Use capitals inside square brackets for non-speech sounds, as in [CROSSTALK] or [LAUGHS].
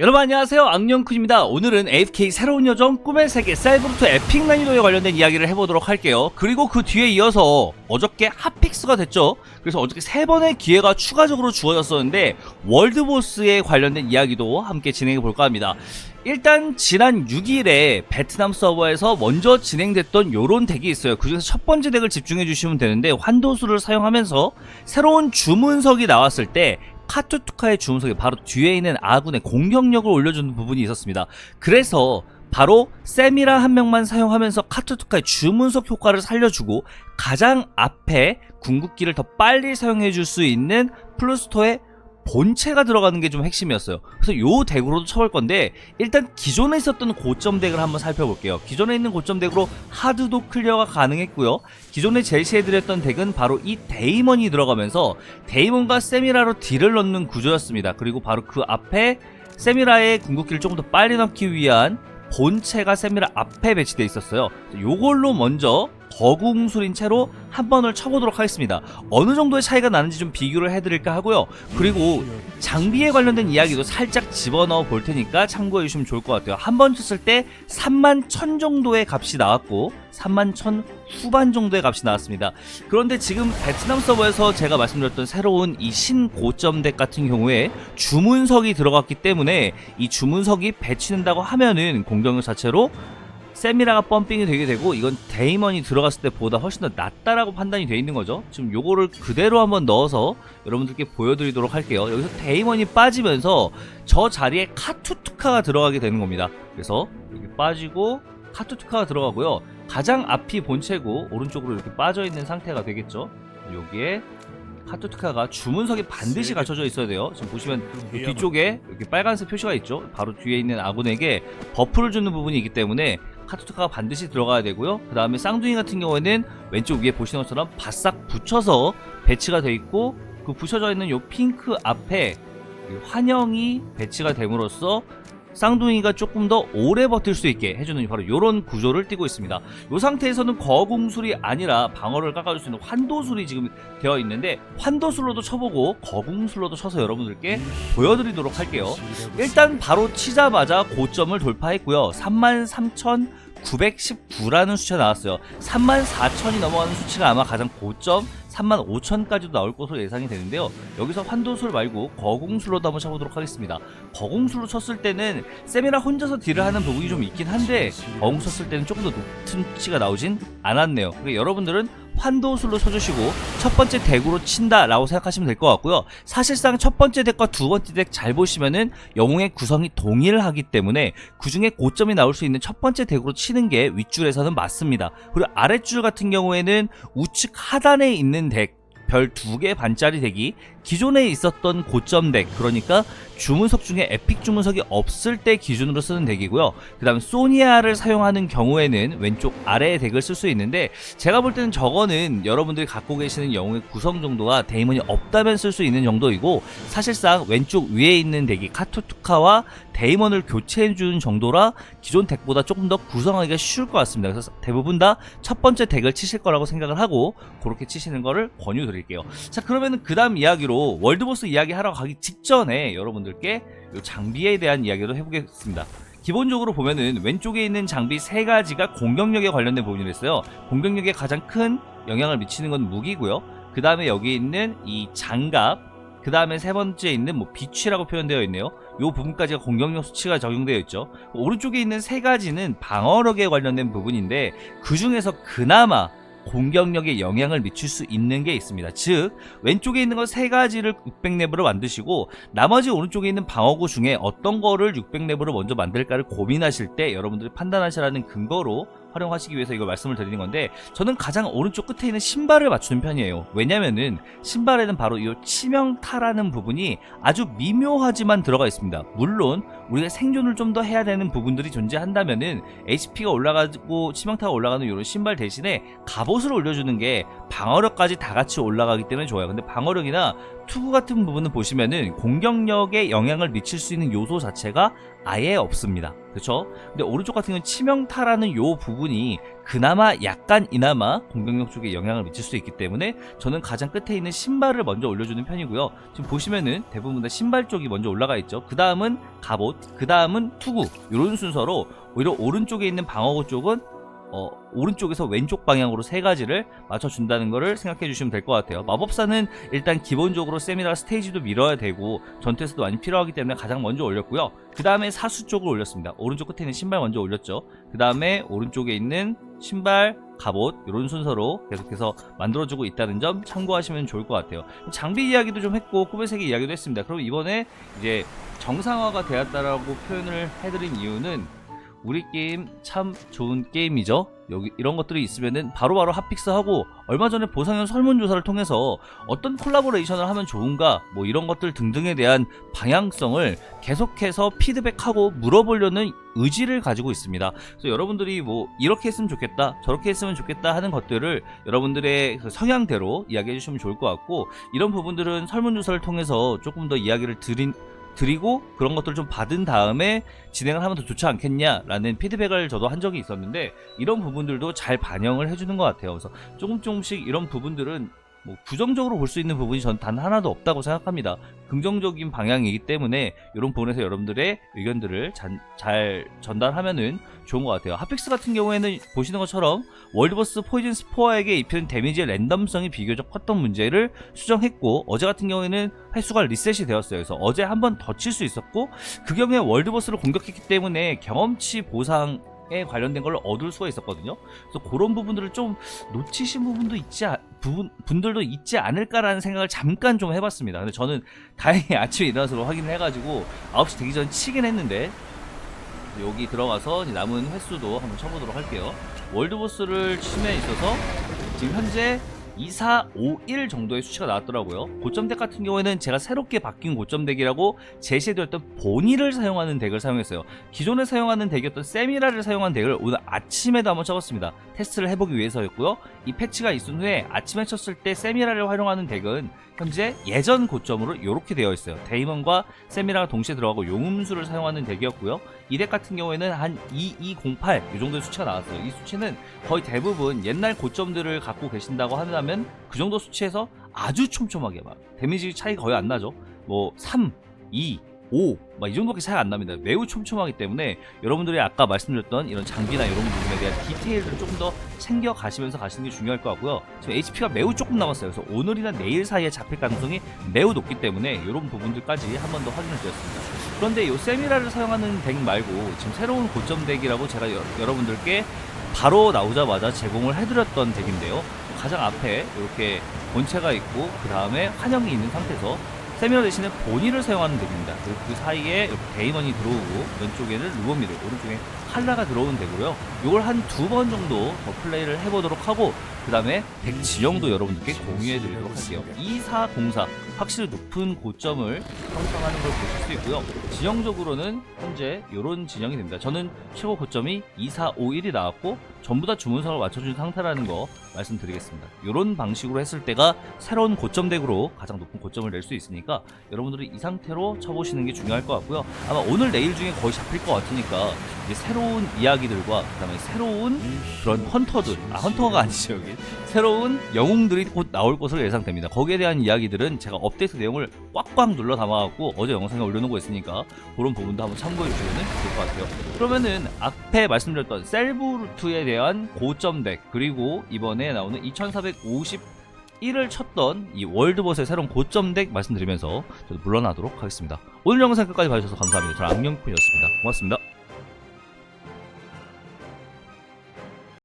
여러분 안녕하세요. 악령쿤입니다. 오늘은 AFK 새로운 요정 꿈의 세계 셀브루트 에픽 난이도에 관련된 이야기를 해보도록 할게요. 그리고 그 뒤에 이어서 어저께 핫픽스가 됐죠? 그래서 어저께 세 번의 기회가 추가적으로 주어졌었는데 월드보스에 관련된 이야기도 함께 진행해 볼까 합니다. 일단 지난 6일에 베트남 서버에서 먼저 진행됐던 요런 덱이 있어요. 그 중에서 첫 번째 덱을 집중해 주시면 되는데 환도수를 사용하면서 새로운 주문석이 나왔을 때 카투투카의 주문석이 바로 뒤에 있는 아군의 공격력을 올려주는 부분이 있었습니다. 그래서 바로 세미라 한 명만 사용하면서 카투투카의 주문석 효과를 살려주고 가장 앞에 궁극기를 더 빨리 사용해줄 수 있는 플루스토의 본체가 들어가는 게 좀 핵심이었어요. 그래서 요 덱으로도 쳐볼 건데 일단 기존에 있었던 고점 덱을 한번 살펴볼게요. 기존에 있는 고점 덱으로 하드도 클리어가 가능했고요. 기존에 제시해드렸던 덱은 바로 이 데이먼이 들어가면서 데이먼과 세미라로 딜을 넣는 구조였습니다. 그리고 바로 그 앞에 세미라의 궁극기를 조금 더 빨리 넣기 위한 본체가 세미라 앞에 배치되어 있었어요. 요걸로 먼저 거궁술인 채로 한 번을 쳐보도록 하겠습니다. 어느 정도의 차이가 나는지 좀 비교를 해드릴까 하고요. 그리고 장비에 관련된 이야기도 살짝 집어넣어 볼 테니까 참고해 주시면 좋을 것 같아요. 한 번 쳤을 때 3만 1000 정도의 값이 나왔고 3만 1000 후반 정도의 값이 나왔습니다. 그런데 지금 베트남 서버에서 제가 말씀드렸던 새로운 이 신고점 덱 같은 경우에 주문석이 들어갔기 때문에 이 주문석이 배치된다고 하면은 공격력 자체로 세미라가 펌핑이 되게 되고 이건 데이먼이 들어갔을 때보다 훨씬 더 낫다라고 판단이 돼 있는 거죠. 지금 요거를 그대로 한번 넣어서 여러분들께 보여드리도록 할게요. 여기서 데이먼이 빠지면서 저 자리에 카투투카가 들어가게 되는 겁니다. 그래서 여기 빠지고 카투투카가 들어가고요. 가장 앞이 본체고 오른쪽으로 이렇게 빠져 있는 상태가 되겠죠. 여기에 카투투카가 주문석에 반드시 갖춰져 있어야 돼요. 지금 보시면 이 뒤쪽에 이렇게 빨간색 표시가 있죠. 바로 뒤에 있는 아군에게 버프를 주는 부분이 있기 때문에 카투투카가 반드시 들어가야 되고요. 그 다음에 쌍둥이 같은 경우에는 왼쪽 위에 보시는 것처럼 바싹 붙여서 배치가 돼 있고 그 붙여져 있는 요 핑크 앞에 이 환영이 배치가 됨으로써 쌍둥이가 조금 더 오래 버틸 수 있게 해주는 바로 이런 구조를 띠고 있습니다. 이 상태에서는 거궁술이 아니라 방어를 깎아줄 수 있는 환도술이 지금 되어 있는데 환도술로도 쳐보고 거궁술로도 쳐서 여러분들께 보여드리도록 할게요. 일단 바로 치자마자 고점을 돌파했고요. 33,919라는 수치가 나왔어요. 34,000이 넘어가는 수치가 아마 가장 고점 35,000까지도 나올 것으로 예상이 되는데요. 여기서 환도술 말고 거궁술로도 한번 쳐보도록 하겠습니다. 거궁술로 쳤을 때는 세미라 혼자서 딜을 하는 부분이 좀 있긴 한데 거궁 쳤을 때는 조금 더 높은 수치가 나오진 않았네요. 그러니까 여러분들은 환도술로 쳐주시고 첫 번째 덱으로 친다라고 생각하시면 될 것 같고요. 사실상 첫 번째 덱과 두 번째 덱 잘 보시면은 영웅의 구성이 동일하기 때문에 그 중에 고점이 나올 수 있는 첫 번째 덱으로 치는 게 윗줄에서는 맞습니다. 그리고 아랫줄 같은 경우에는 우측 하단에 있는 덱 별 두 개 반짜리 덱이 기존에 있었던 고점 덱 그러니까 주문석 중에 에픽 주문석이 없을 때 기준으로 쓰는 덱이고요. 그 다음 소니아를 사용하는 경우에는 왼쪽 아래의 덱을 쓸 수 있는데 제가 볼 때는 저거는 여러분들이 갖고 계시는 영웅의 구성 정도가 데이먼이 없다면 쓸 수 있는 정도이고 사실상 왼쪽 위에 있는 덱이 카투투카와 데이먼을 교체해주는 정도라 기존 덱보다 조금 더 구성하기가 쉬울 것 같습니다. 그래서 대부분 다 첫 번째 덱을 치실 거라고 생각을 하고 그렇게 치시는 거를 권유드 릴게요. 자 그러면 그 다음 이야기로 월드보스 이야기 하러 가기 직전에 여러분들께 이 장비에 대한 이야기를 해보겠습니다. 기본적으로 보면은 왼쪽에 있는 장비 세 가지가 공격력에 관련된 부분이 있어요. 공격력에 가장 큰 영향을 미치는 건 무기고요. 그 다음에 여기 있는 이 장갑, 그 다음에 세 번째 있는 뭐 비취라고 표현되어 있네요. 요 부분까지가 공격력 수치가 적용되어 있죠. 오른쪽에 있는 세 가지는 방어력에 관련된 부분인데 그 중에서 그나마 공격력에 영향을 미칠 수 있는 게 있습니다. 즉 왼쪽에 있는 거세 가지를 600레벨로 만드시고 나머지 오른쪽에 있는 방어구 중에 어떤 거를 600레벨로 먼저 만들까를 고민하실 때 여러분들이 판단하시라는 근거로 활용하시기 위해서 이걸 말씀을 드리는 건데 저는 가장 오른쪽 끝에 있는 신발을 맞추는 편이에요. 왜냐면은 신발에는 바로 이 치명타라는 부분이 아주 미묘하지만 들어가 있습니다. 물론 우리가 생존을 좀 더 해야 되는 부분들이 존재한다면은 HP가 올라가고 치명타가 올라가는 이런 신발 대신에 갑옷을 올려주는 게 방어력까지 다 같이 올라가기 때문에 좋아요. 근데 방어력이나 투구 같은 부분은 보시면은 공격력에 영향을 미칠 수 있는 요소 자체가 아예 없습니다. 그렇죠? 근데 오른쪽 같은 경우는 치명타라는 요 부분이 그나마 약간 이나마 공격력 쪽에 영향을 미칠 수 있기 때문에 저는 가장 끝에 있는 신발을 먼저 올려주는 편이고요. 지금 보시면은 대부분 다 신발 쪽이 먼저 올라가 있죠. 그 다음은 갑옷, 그 다음은 투구 이런 순서로 오히려 오른쪽에 있는 방어구 쪽은 어, 오른쪽에서 왼쪽 방향으로 세 가지를 맞춰준다는 거를 생각해 주시면 될 것 같아요. 마법사는 일단 기본적으로 세미나 스테이지도 밀어야 되고 전투에서도 많이 필요하기 때문에 가장 먼저 올렸고요. 그 다음에 사수 쪽을 올렸습니다. 오른쪽 끝에 있는 신발 먼저 올렸죠. 그 다음에 오른쪽에 있는 신발, 갑옷 이런 순서로 계속해서 만들어주고 있다는 점 참고하시면 좋을 것 같아요. 장비 이야기도 좀 했고 꿈의 세계 이야기도 했습니다. 그럼 이번에 이제 정상화가 되었다라고 표현을 해드린 이유는 우리 게임 참 좋은 게임이죠. 여기 이런 것들이 있으면은 바로바로 핫픽스하고 얼마 전에 보상형 설문조사를 통해서 어떤 콜라보레이션을 하면 좋은가 뭐 이런 것들 등등에 대한 방향성을 계속해서 피드백하고 물어보려는 의지를 가지고 있습니다. 그래서 여러분들이 뭐 이렇게 했으면 좋겠다, 저렇게 했으면 좋겠다 하는 것들을 여러분들의 그 성향대로 이야기해 주시면 좋을 것 같고 이런 부분들은 설문조사를 통해서 조금 더 이야기를 드린 드리고 그런 것들을 좀 받은 다음에 진행을 하면 더 좋지 않겠냐라는 피드백을 저도 한 적이 있었는데 이런 부분들도 잘 반영을 해주는 것 같아요. 그래서 조금 조금씩 이런 부분들은 뭐 부정적으로 볼 수 있는 부분이 전 단 하나도 없다고 생각합니다. 긍정적인 방향이기 때문에 이런 부분에서 여러분들의 의견들을 잔- 잘 전달하면은 좋은 것 같아요. 핫픽스 같은 경우에는 보시는 것처럼 월드버스 포이즌 스포어에게 입히는 데미지의 랜덤성이 비교적 컸던 문제를 수정했고 어제 같은 경우에는 횟수가 리셋이 되었어요. 그래서 어제 한 번 더 칠 수 있었고 그 경우에 월드버스를 공격했기 때문에 경험치 보상 에 관련된 걸 얻을 수가 있었거든요. 그래서 그런 부분들을 좀 놓치신 부분도 있지 아- 부분 분들도 있지 않을까라는 생각을 잠깐 좀 해봤습니다. 근데 저는 [LAUGHS] 다행히 아침에 일어나서 확인을 해가지고 9시 되기 전 치긴 했는데 여기 들어가서 남은 횟수도 한번 쳐보도록 할게요. 월드보스를 침에 있어서 지금 현재 2, 4, 5, 1 정도의 수치가 나왔더라고요. 고점 덱 같은 경우에는 제가 새롭게 바뀐 고점 덱이라고 제시해드렸던 보니를 사용하는 덱을 사용했어요. 기존에 사용하는 덱이었던 세미라를 사용한 덱을 오늘 아침에도 한번 쳐봤습니다. 테스트를 해보기 위해서였고요. 이 패치가 있은 후에 아침에 쳤을 때 세미라를 활용하는 덱은 현재 예전 고점으로 이렇게 되어 있어요. 데이먼과 세미라가 동시에 들어가고 용음수를 사용하는 덱이었고요. 이 덱 같은 경우에는 한 2208 이 정도의 수치가 나왔어요. 이 수치는 거의 대부분 옛날 고점들을 갖고 계신다고 한다면 그 정도 수치에서 아주 촘촘하게 막 데미지 차이 거의 안 나죠. 뭐 3, 2, 5, 막 이 정도밖에 차이가 안 납니다. 매우 촘촘하기 때문에 여러분들이 아까 말씀드렸던 이런 장비나 이런 부분에 대한 디테일을 조금 더 챙겨 가시면서 가시는 게 중요할 것 같고요. 지금 HP가 매우 조금 남았어요. 그래서 오늘이나 내일 사이에 잡힐 가능성이 매우 높기 때문에 이런 부분들까지 한 번 더 확인을 드렸습니다. 그런데 이 세미라를 사용하는 덱 말고 지금 새로운 고점 덱이라고 제가 여, 여러분들께 바로 나오자마자 제공을 해드렸던 덱인데요. 가장 앞에 이렇게 본체가 있고 그 다음에 환영이 있는 상태에서 세미나 대신에 보니를 사용하는 덱입니다. 그리고 그 사이에 이렇게 데이먼이 들어오고 왼쪽에는 루버미드, 오른쪽에 칼라가 들어오는 덱으로요. 이걸 한 두 번 정도 더 플레이를 해보도록 하고 그 다음에 덱 지형도 여러분들께 공유해드리도록 할게요. 2404 확실히 높은 고점을 형성하는 걸 보실 수 있고요. 지형적으로는 현재 이런 진영이 됩니다. 저는 최고 고점이 2451이 나왔고 전부 다 주문서를 맞춰준 상태라는 거 말씀드리겠습니다. 이런 방식으로 했을 때가 새로운 고점 덱으로 가장 높은 고점을 낼 수 있으니까 여러분들이 이 상태로 쳐보시는 게 중요할 것 같고요. 아마 오늘 내일 중에 거의 잡힐 것 같으니까 이제 새로운 이야기들과 그다음에 새로운 그런 헌터들, 아 헌터가 아니죠 여기 새로운 영웅들이 곧 나올 것으로 예상됩니다. 거기에 대한 이야기들은 제가 업데이트 내용을 꽉꽉 눌러 담아갖고 어제 영상에 올려놓은 거 있으니까 그런 부분도 한번 참고해 주시면 좋을 것 같아요. 그러면은 앞에 말씀드렸던 셀브루트에 대한 고점 덱 그리고 이번에 나오는 2451을 쳤던 이 월드버스의 새로운 고점 덱 말씀드리면서 저도 물러나도록 하겠습니다. 오늘 영상 끝까지 봐주셔서 감사합니다. 저는 악명꾼이었습니다. 고맙습니다.